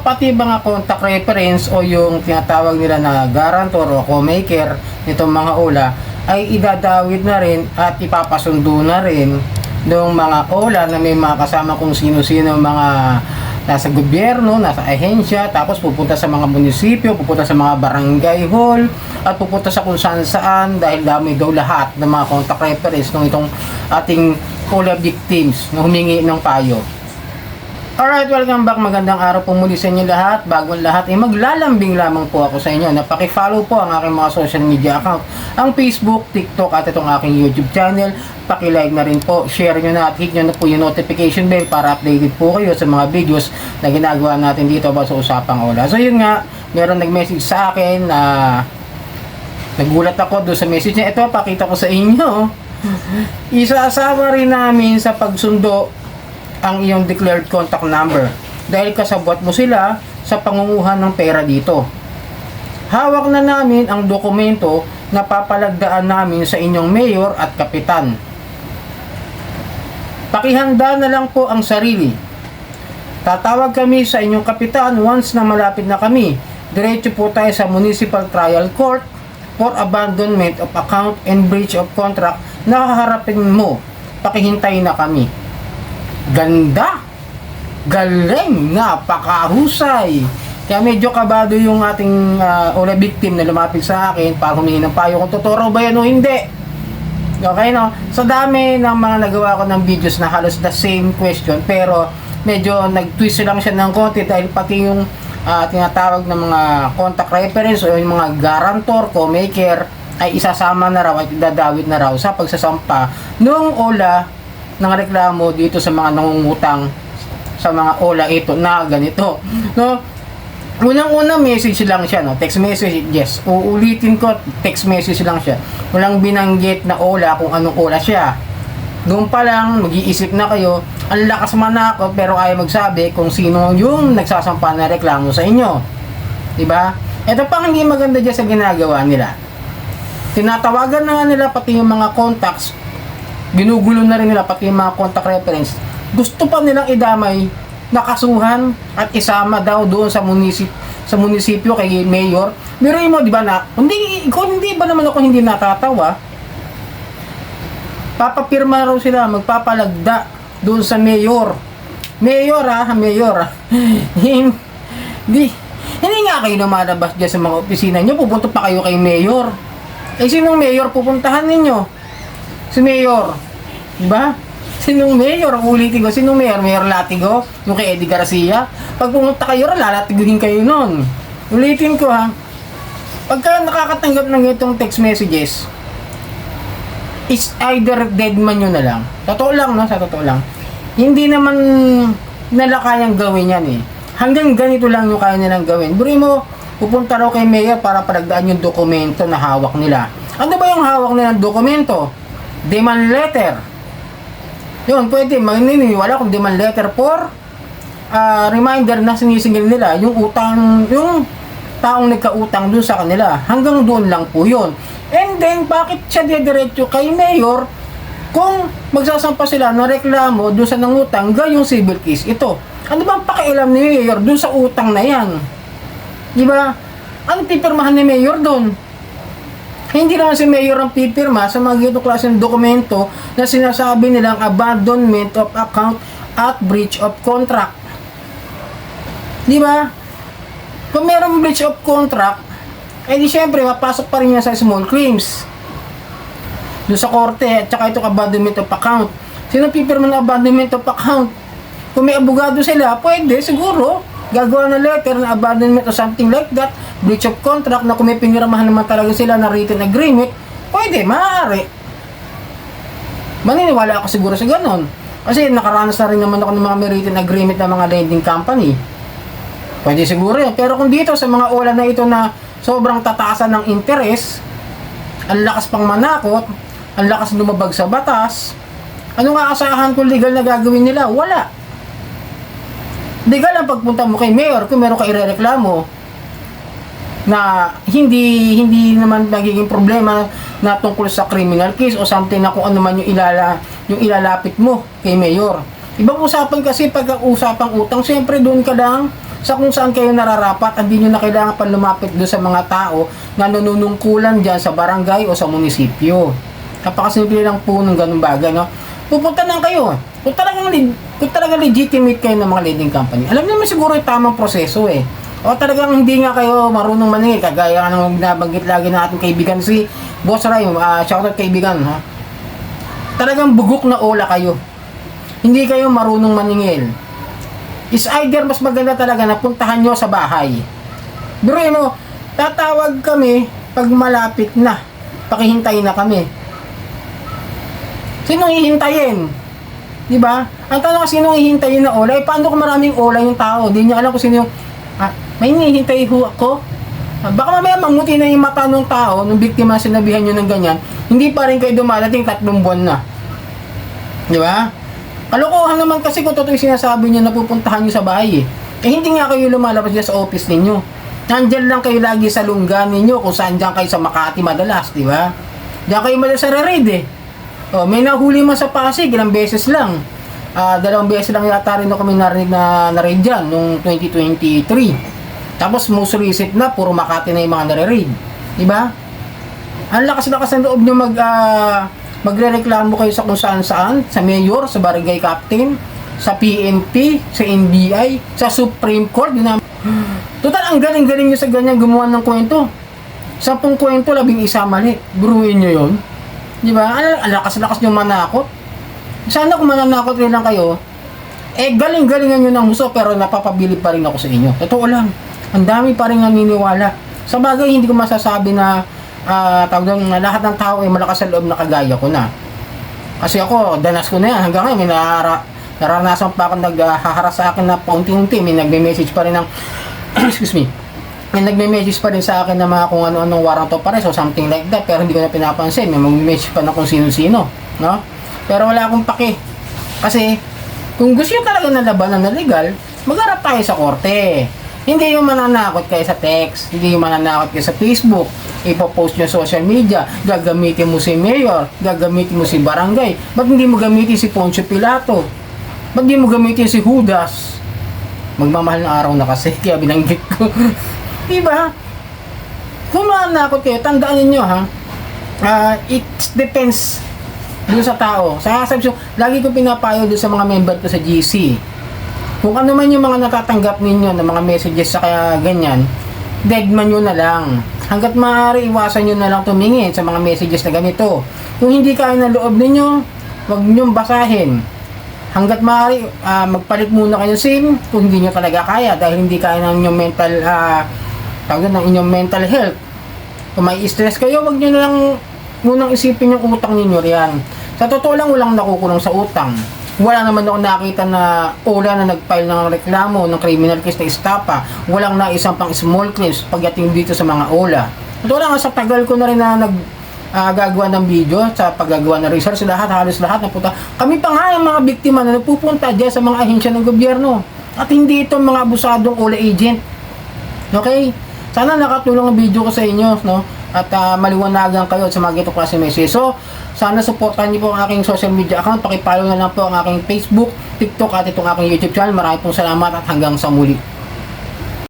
pati mga contact reference o yung tinatawag nila na guarantor o co-maker nitong mga OLA ay idadawit na rin at ipapasundo na rin ng mga OLA na may mga kasama kung sino-sino mga nasa gobyerno, nasa ahensya, tapos pupunta sa mga munisipyo, pupunta sa mga barangay hall, at pupunta sa kung saan saan dahil dami daw lahat ng mga contact reference ng itong ating OLA victims na humingi ng payo. Alright, welcome back. Magandang araw po muli sa inyo lahat. Bago ang lahat, eh, maglalambing lamang po ako sa inyo. Napaki-follow po ang aking mga social media account. Ang Facebook, TikTok at itong aking YouTube channel. Paki-like na rin po. Share nyo na at hit nyo na po yung notification bell para updated po kayo sa mga videos na ginagawa natin dito about sa Usapang Ola. So yun nga, meron nag-message sa akin na nagulat ako doon sa message niya. Ito, pakita ko sa inyo. Isasama rin namin sa pagsundo ang iyong declared contact number dahil kasabwat mo sila sa pangunguhan ng pera dito. Hawak na namin ang dokumento na papalagdaan namin sa inyong mayor at kapitan. Pakihanda na lang po ang sarili. Tatawag kami sa inyong kapitan once na malapit na kami. Diretso po tayo sa Municipal Trial Court for abandonment of account and breach of contract na haharapin mo. Pakihintay na kami. Ganda! Galing! Napakahusay! Kaya medyo kabado yung ating uh, ola victim na lumapit sa akin para humingi ng payo kung totoo ba yan o hindi. Okay, no? Sa dami ng mga nagawa ko ng videos na halos the same question pero medyo nag-twist lang siya ng konti dahil pati yung uh, tinatawag ng mga contact reference o yung mga guarantor, co-maker ay isasama na raw at dadawit na raw sa pagsasampa noong OLA ng reklamo dito sa mga nangungutang sa mga OLA ito na ganito. No? Unang-unang message lang siya, no? Text message, yes. Uulitin ko, text message lang siya. Walang binanggit na OLA kung anong OLA siya. Doon pa lang, mag-iisip na kayo, ang lakas manakot pero ayaw magsabi kung sino yung nagsasampa na reklamo sa inyo. 'Di ba? Ito pang hindi maganda diyan sa ginagawa nila. Tinatawagan na nga nila pati yung mga contacts. Ginugulo na rin nila pati yung mga contact reference. Gusto pa nilang idamay nakasuhan at isama daw doon sa munisip sa munisipyo kay mayor. Pero mo, di ba na, hindi, ikaw hindi ba naman ako hindi natatawa? Papapirma raw sila, magpapalagda doon sa mayor. Mayor ah, mayor ah. hindi, hindi nga kayo lumalabas dyan sa mga opisina nyo, pupunta pa kayo kay mayor. Eh, sinong mayor pupuntahan ninyo? Si mayor. Di ba? Sinong mayor? Ang ulitin ko, sinong mayor? Mayor Latigo? Yung kay Eddie Garcia? Pag pumunta kayo, lalatiguhin kayo nun. Ulitin ko ha. Pagka nakakatanggap ng itong text messages, is either dead man yun na lang. Totoo lang, no? Sa totoo lang. Hindi naman nila kayang gawin yan eh. Hanggang ganito lang yung kaya nilang gawin. Buri mo, pupunta raw kay Mayor para palagdaan yung dokumento na hawak nila. Ano ba yung hawak nilang dokumento? Demand letter. Yun, pwede. Maniniwala kung demand letter for uh, reminder na sinisingil nila yung utang, yung taong nagkautang doon sa kanila. Hanggang doon lang po yun. And then, bakit siya didiretso kay Mayor kung magsasampa sila ng reklamo doon sa nangutang gayong civil case ito? Ano bang pakialam ni Mayor doon sa utang na yan? Di ba? Ano pipirmahan ni Mayor doon? Hindi naman si Mayor ang pipirma sa mga ganito klase ng dokumento na sinasabi nilang abandonment of account at breach of contract. Di ba? Kung merong breach of contract, eh di syempre, mapasok pa rin yan sa small claims. Doon sa korte, at saka ito abandonment of account. Sino pipirma ng abandonment of account? Kung may abogado sila, pwede, siguro, gagawa ng letter na abandonment or something like that, breach of contract na kung may piniramahan naman talaga sila na written agreement, pwede, maaari. Maniniwala ako siguro sa ganon. Kasi nakaranas na rin naman ako ng mga may written agreement ng mga lending company. Pwede siguro yun. Pero kung dito sa mga ola na ito na sobrang tataasan ng interest, ang lakas pang manakot, ang lakas lumabag sa batas, ano nga asahan kung legal na gagawin nila? Wala. Legal ang pagpunta mo kay mayor kung meron ka irereklamo na hindi hindi naman nagiging problema na tungkol sa criminal case o something na kung ano man yung ilala yung ilalapit mo kay mayor. Ibang usapan kasi pag usapang utang, siyempre doon ka lang sa kung saan kayo nararapat, hindi nyo na kailangan pa lumapit doon sa mga tao na nanunungkulan dyan sa barangay o sa munisipyo. Napakasimple lang po ng ganung bagay, no? Pupunta lang kayo. Kung talagang, kung talagang legitimate kayo ng mga leading company, alam naman siguro yung tamang proseso eh. O talagang hindi nga kayo marunong maningil, kagaya ng nabanggit lagi ng ating kaibigan si Boss Ray, uh, shoutout kaibigan, ha? Talagang bugok na ola kayo. Hindi kayo marunong maningil. Is either mas maganda talaga na puntahan nyo sa bahay. Pero mo, tatawag kami pag malapit na. Pakihintay na kami. Sinong hihintayin? Di ba? Ang tanong kasi sinong hihintayin na ola, paano kung maraming ola yung tao? Hindi niya alam kung sino yung, ah, may hinihintay ho ako? Ah, baka mamaya mamuti na yung mata ng tao, nung biktima sinabihan nyo ng ganyan, hindi pa rin kayo dumadating tatlong buwan na. Di ba? Kalokohan naman kasi kung totoo yung sinasabi niyo na pupuntahan niyo sa bahay eh. Eh hindi nga kayo lumalabas dyan sa office ninyo. Nandyan lang kayo lagi sa lungga ninyo kung saan dyan kayo sa Makati madalas, di ba? Diyan kayo madalas sa raid eh. Oh, may nahuli man sa Pasig, ilang beses lang. Ah, dalawang beses lang yata rin may narinig na na-raid dyan nung 2023. Tapos most recent na, puro Makati na yung mga nare-raid. Di ba? Ang lakas-lakas ng loob nyo mag, ah, magre-reklamo kayo sa kung saan-saan, sa mayor, sa barangay captain, sa PNP, sa NBI, sa Supreme Court. Na, Total, ang galing-galing nyo sa ganyan gumawa ng kwento. Sampung kwento, labing isa mali. Buruin nyo yun. Di ba? Ang lakas-lakas nyo manakot. Sana kung mananakot rin lang kayo, eh galing-galingan nyo ng gusto pero napapabilib pa rin ako sa inyo. Totoo lang. Ang dami pa rin naniniwala. Sa bagay, hindi ko masasabi na ah tawag na lahat ng tao ay malakas sa loob na kagaya ko na. Kasi ako, danas ko na yan. Hanggang ngayon, may narara, naranasan pa ako naghaharas sa akin na paunti-unti. May nagme-message pa rin ng, excuse me, may nagme-message pa rin sa akin na mga kung ano-anong warrant of arrest o something like that. Pero hindi ko na pinapansin. May mag-message pa na kung sino-sino. No? Pero wala akong paki. Kasi, kung gusto nyo talaga na labanan na legal, magharap tayo sa korte. Hindi yung mananakot kayo sa text, hindi yung mananakot kayo sa Facebook, ipopost nyo social media, gagamitin mo si mayor, gagamitin mo si barangay, ba't hindi mo gamitin si Poncio Pilato? Ba't hindi mo gamitin si Judas? Magmamahal na araw na kasi, kaya binanggit ko. Diba? Kung mananakot kayo, tandaan ninyo ha, Ah, it depends doon sa tao. Sa sabi ko, lagi ko pinapayo doon sa mga member ko sa GC. Kung ano man yung mga natatanggap ninyo ng mga messages sa kaya ganyan, deadman nyo na lang. Hanggat maaari, iwasan nyo na lang tumingin sa mga messages na ganito. Kung hindi kaya ng loob ninyo, huwag nyo basahin. Hanggat maaari, ah, magpalit muna kayo SIM kung hindi nyo talaga kaya dahil hindi kaya ng inyong mental, uh, doon, ng inyong mental health. Kung may stress kayo, wag nyo na lang munang isipin yung utang ninyo riyan. Sa totoo lang, walang nakukulong sa utang. Wala naman ako nakita na ola na nag-file ng reklamo ng criminal case na istapa. Walang na isang pang small claims pagdating dito sa mga ola. Totoo lang, sa tagal ko na rin na nag ah, gagawa ng video sa paggagawa ng research lahat halos lahat na puta kami pa nga yung mga biktima na nagpupunta diyan sa mga ahensya ng gobyerno at hindi itong mga abusadong ola agent Okay? Sana nakatulong ang video ko sa inyo, no? At ah, maliwanagan kayo sa mga ganitong klase message. So, sana supportan niyo po ang aking social media account. Pakipollow na lang po ang aking Facebook, TikTok at itong aking YouTube channel. Maraming pong salamat at hanggang sa muli.